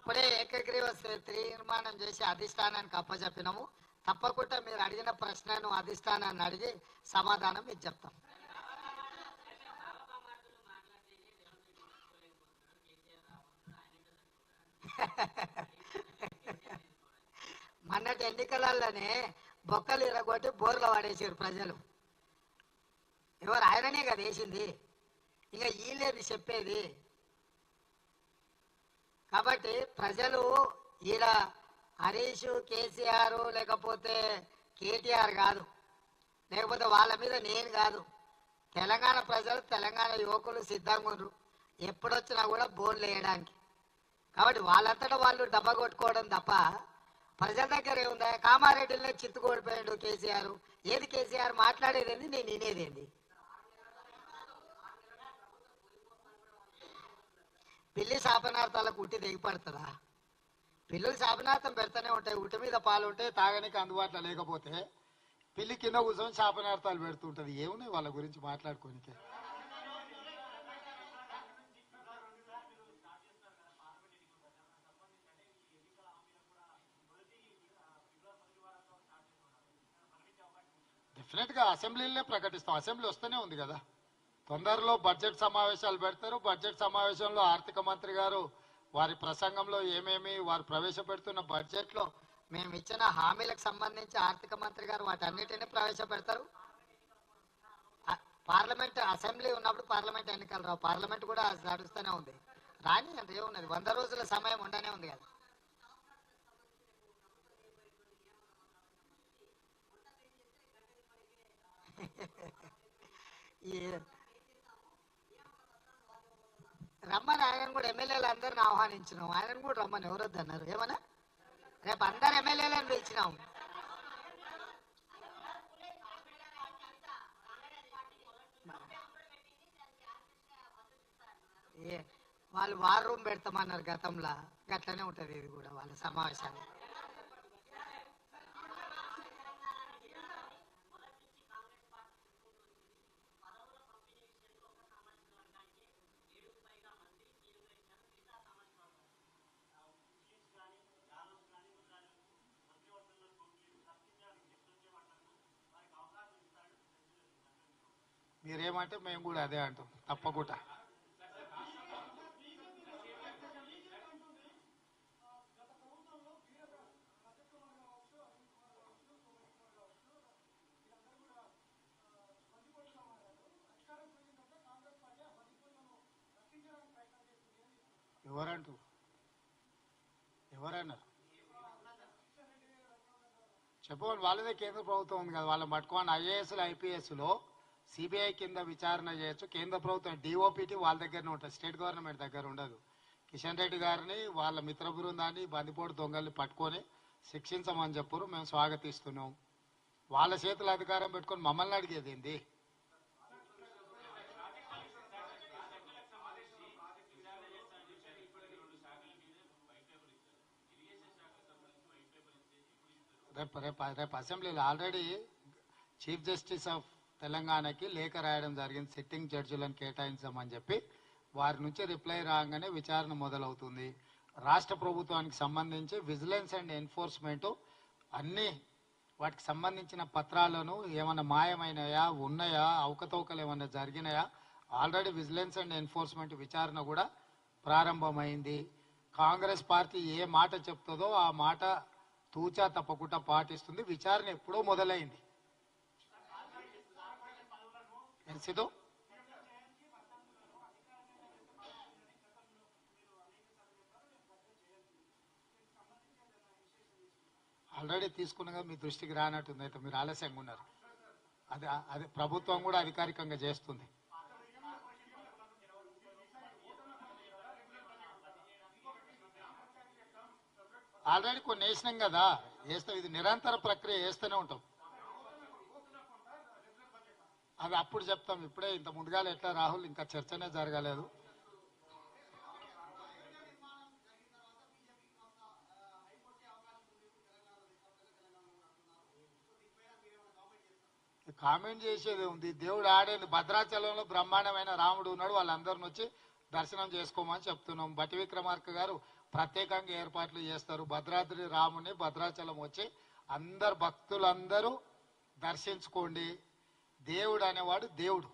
ఇప్పుడే ఏకగ్రీవ నిర్మాణం చేసి అధిష్టానానికి అప్పచెప్పినాము తప్పకుండా మీరు అడిగిన ప్రశ్నను అధిష్టానాన్ని అడిగి సమాధానం మీకు చెప్తాం. మొన్నటి ఎన్నికలలోనే బొక్కలు ఇరగొట్టి బోర్లు పడేసారు ప్రజలు. ఎవరు ఆయననే కదా వేసింది. ఇంకా వీళ్ళేది చెప్పేది. కాబట్టి ప్రజలు ఈడ హరీష్ కేసీఆర్ లేకపోతే కేటీఆర్ కాదు. లేకపోతే వాళ్ళ మీద నేను కాదు. తెలంగాణ ప్రజలు తెలంగాణ యువకులు సిద్ధంగా ఉన్నారు ఎప్పుడొచ్చినా కూడా బోర్లు వేయడానికి. కాబట్టి వాళ్ళంతటా వాళ్ళు డబ్బా కొట్టుకోవడం తప్ప ప్రజల దగ్గర ఏముందా? కామారెడ్డిలో చిత్తు కోడిపోయాడు కేసీఆర్. ఏది కేసీఆర్ మాట్లాడేదేంది? నేను వినేదేంది? పిల్లి శాపనార్థాలకు ఉట్టి దిగిపడుతుందా పిల్లలు శాపనార్థం పెడతానే ఉంటాయి. ఉట్టి మీద పాలు ఉంటాయి తాగడానికి అందుబాటులో లేకపోతే పిల్లి కింద కూర్చొని శాపనార్థాలు పెడుతుంటది. ఏమున్నాయి వాళ్ళ గురించి మాట్లాడుకోనికే? డెఫినెట్గా అసెంబ్లీలే ప్రకటిస్తాం. అసెంబ్లీ వస్తూనే ఉంది కదా. తొందరలో బడ్జెట్ సమావేశాలు పెడతారు. బడ్జెట్ సమావేశంలో ఆర్థిక మంత్రి గారు వారి ప్రసంగంలో ఏమేమి వారు ప్రవేశపెడుతున్న బడ్జెట్లో మేము ఇచ్చిన హామీలకు సంబంధించి ఆర్థిక మంత్రి గారు వాటన్నిటిని ప్రవేశపెడతారు. పార్లమెంట్ అసెంబ్లీ ఉన్నప్పుడు పార్లమెంట్ ఎన్నికలు రావు. పార్లమెంట్ కూడా నడుస్తూనే ఉంది. రాని అంటే ఏమున్నది వంద రోజుల సమయం ఉండనే ఉంది కదా. ఈ రమ్మని ఆయన కూడా ఎమ్మెల్యేలు అందరిని ఆహ్వానించినాం. ఆయన కూడా రమ్మని ఎవరొద్దు అన్నారు. ఏమన్నా? రేపు అందరు ఎమ్మెల్యేలను పిలిచినాం. ఏ వాళ్ళు వార్ రూమ్ పెడతామన్నారు గతంలో. గట్లనే ఉంటది ఇది కూడా వాళ్ళ సమావేశాలు మీరేమంటే మేము కూడా అదే అంటాం. తప్పకుండా. ఎవరంటూ? ఎవరన్నారు? చెప్పండి వాళ్ళదే కేంద్ర ప్రభుత్వం ఉంది కదా వాళ్ళని పట్టుకోని ఐఏఎస్లు ఐపీఎస్లో సిబిఐ కింద విచారణ చేయొచ్చు. కేంద్ర ప్రభుత్వం డిఓపిటి వాళ్ళ దగ్గరనే ఉంటుంది. స్టేట్ గవర్నమెంట్ దగ్గర ఉండదు. కిషన్ రెడ్డి గారిని వాళ్ళ మిత్ర బృందాన్ని బందిపోటు దొంగల్ని పట్టుకొని శిక్షించమని చెప్పరు. మేము స్వాగతిస్తున్నాం. వాళ్ళ చేతుల అధికారం పెట్టుకొని మమ్మల్ని అడిగేది ఏంది? రేపు రేపు రేపు అసెంబ్లీలో ఆల్రెడీ చీఫ్ జస్టిస్ ఆఫ్ తెలంగాణకి లేఖ రాయడం జరిగింది. సిట్టింగ్ జడ్జిలను కేటాయించమని చెప్పి వారి నుంచి రిప్లై రాగానే విచారణ మొదలవుతుంది. రాష్ట్ర ప్రభుత్వానికి సంబంధించి విజిలెన్స్ అండ్ ఎన్ఫోర్స్మెంట్ అన్ని వాటికి సంబంధించిన పత్రాలను ఏమైనా మాయమైనయా ఉన్నాయా అవకతవకలు ఏమైనా జరిగినాయా ఆల్రెడీ విజిలెన్స్ అండ్ ఎన్ఫోర్స్మెంట్ విచారణ కూడా ప్రారంభమైంది. కాంగ్రెస్ పార్టీ ఏ మాట చెప్తుందో ఆ మాట తూచా తప్పకుండా పాటిస్తుంది. విచారణ ఎప్పుడో మొదలైంది. ఏం ఆల్రెడీ తీసుకున్నగా మీ దృష్టికి రానట్టుంది. అయితే మీరు ఆలస్యంగా ఉన్నారు. అది అది ప్రభుత్వం కూడా అధికారికంగా చేస్తుంది. ఆల్రెడీ కొన్ని వేసినాం కదా. వేస్తాం. ఇది నిరంతర ప్రక్రియ వేస్తూనే ఉంటాం. అది అప్పుడు చెప్తాం ఇప్పుడే ఇంత ముందుగా ఎట్లా రాహుల్ ఇంకా చర్చనే జరగలేదు. కామెంట్ చేసేది ఉంది దేవుడు ఆడేది భద్రాచలంలో బ్రహ్మాండమైన రాముడు ఉన్నాడు వాళ్ళందరిని వచ్చి దర్శనం చేసుకోమని చెప్తున్నాం. బట్టి విక్రమార్క గారు ప్రత్యేకంగా ఏర్పాట్లు చేస్తారు. భద్రాద్రి రాముని భద్రాచలం వచ్చి అందరు భక్తులందరూ దర్శించుకోండి. దేవుడు అనేవాడు దేవుడు.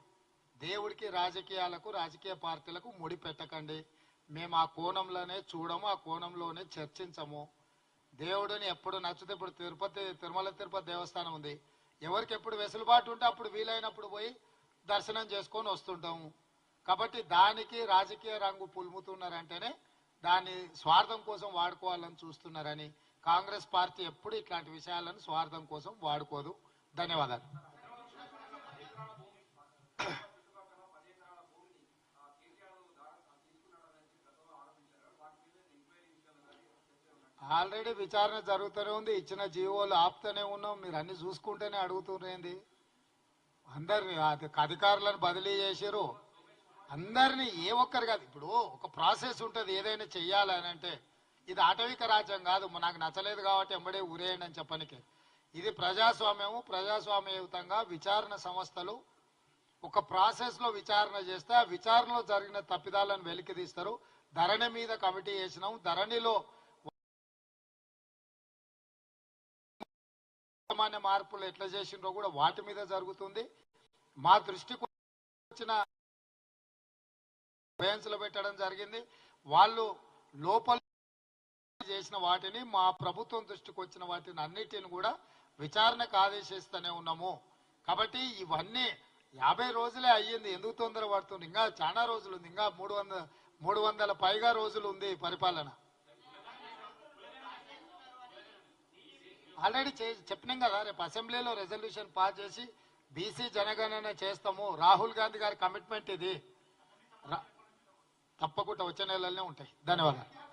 దేవుడికి రాజకీయాలకు రాజకీయ పార్టీలకు ముడి పెట్టకండి. మేము ఆ కోణంలోనే చూడము ఆ కోణంలోనే చర్చించము. దేవుడిని ఎప్పుడు నచ్చితే ఇప్పుడు తిరుపతి తిరుమల తిరుపతి దేవస్థానం ఉంది. ఎవరికి ఎప్పుడు వెసులుబాటు ఉంటే అప్పుడు వీలైనప్పుడు పోయి దర్శనం చేసుకొని వస్తుంటాము. కాబట్టి దానికి రాజకీయ రంగు పులుముతున్నారంటేనే దాన్ని స్వార్థం కోసం వాడుకోవాలని చూస్తున్నారని కాంగ్రెస్ పార్టీ ఎప్పుడు ఇట్లాంటి విషయాలను స్వార్థం కోసం వాడుకోదు. ధన్యవాదాలు. ఆల్రెడీ విచారణ జరుగుతూనే ఉంది. ఇచ్చిన జీవోలు ఆపుతూనే ఉన్నాం. మీరు అన్ని చూసుకుంటేనే అడుగుతున్నది అందరిని అధికారులను బదిలీ చేసిరు అందరినీ ఏ ఒక్కరు కాదు. ఇప్పుడు ఒక ప్రాసెస్ ఉంటుంది. ఏదైనా చెయ్యాలని అంటే ఇది ఆటవిక రాజ్యం కాదు. నాకు నచ్చలేదు కాబట్టి ఎంబడే ఊరేయండి అని చెప్పనికి. ఇది ప్రజాస్వామ్యము. ప్రజాస్వామ్యయుతంగా విచారణ సంస్థలు ఒక ప్రాసెస్లో విచారణ చేస్తే ఆ విచారణలో జరిగిన తప్పిదాలను వెలికి తీస్తారు. ధరణి మీద కమిటీ వేసినాం. ధరణిలో సామాన్య మార్పులు ఎట్లా చేసిండ్రో కూడా వాటి మీద జరుగుతుంది. మా దృష్టికి వచ్చిన పెట్టడం జరిగింది. వాళ్ళు లోపల చేసిన వాటిని మా ప్రభుత్వం దృష్టికి వచ్చిన వాటిని అన్నిటిని కూడా విచారణకు ఆదేశిస్తూనే ఉన్నాము. కాబట్టి ఇవన్నీ యాభై రోజులే అయ్యింది. ఎందుకు తొందర పడుతుంది? ఇంకా చాలా రోజులు ఉంది ఇంకా మూడు వందల మూడు వందల పైగా రోజులు ఉంది పరిపాలన. ఆల్రెడీ చెప్పినాం కదా రేపు అసెంబ్లీలో రెజల్యూషన్ పాస్ చేసి బీసీ జనగణన చేస్తాము. రాహుల్ గాంధీ గారి కమిట్మెంట్ ఇది. రా- తప్పకుండా వచ్చే నెలలోనే ఉంటాయి. ధన్యవాదాలు.